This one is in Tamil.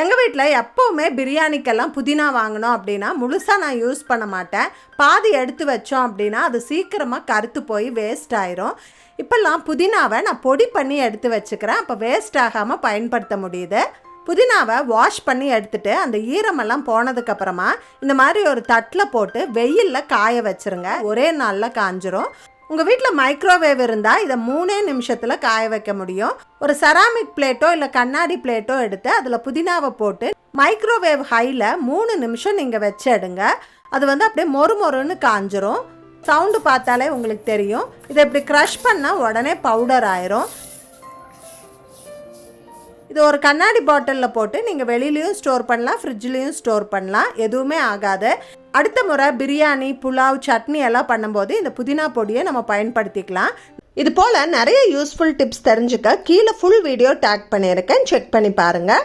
எங்கள் வீட்டில் எப்போவுமே பிரியாணிக்கெல்லாம் புதினா வாங்கினோம் அப்படின்னா முழுசாக நான் யூஸ் பண்ண மாட்டேன். பாதி எடுத்து வச்சோம் அப்படின்னா அது சீக்கிரமாக கருத்து போய் வேஸ்ட் ஆயிரும். இப்போல்லாம் புதினாவை நான் பொடி பண்ணி எடுத்து வச்சுக்கிறேன். அப்போ வேஸ்ட் ஆகாமல் பயன்படுத்த முடியுது. புதினாவை வாஷ் பண்ணி எடுத்துட்டு அந்த ஈரமெல்லாம் போனதுக்கப்புறமா இந்த மாதிரி ஒரு தட்டில் போட்டு வெயிலில் காய வச்சுருங்க. ஒரே நாளில் காஞ்சிரும். உங்கள் வீட்டில் மைக்ரோவேவ் இருந்தால் இதை மூணே நிமிஷத்தில் காய வைக்க முடியும். ஒரு செராமிக் பிளேட்டோ இல்லை கண்ணாடி பிளேட்டோ எடுத்து அதில் புதினாவை போட்டு மைக்ரோவேவ் ஹையில் மூணு நிமிஷம் நீங்கள் வச்சு எடுங்க. அது வந்து அப்படியே மொறு மொறுன்னு காஞ்சிரும். சவுண்டு பார்த்தாலே உங்களுக்கு தெரியும். இதை இப்படி க்ரஷ் பண்ணால் உடனே பவுடர் ஆயிரும். இது ஒரு கண்ணாடி பாட்டிலில் போட்டு நீங்கள் வெளியிலையும் ஸ்டோர் பண்ணலாம் ஃப்ரிட்ஜ்லேயும் ஸ்டோர் பண்ணலாம். எதுவுமே ஆகாது. அடுத்த முறை பிரியாணி புலாவ் சட்னி எல்லாம் பண்ணும்போது இந்த புதினா பொடியை நம்ம பயன்படுத்திக்கலாம். இது போல் நிறைய யூஸ்ஃபுல் டிப்ஸ் தெரிஞ்சுக்க கீழே ஃபுல் வீடியோ டேக் பண்ணியிருக்கேன். செக் பண்ணி பாருங்கள்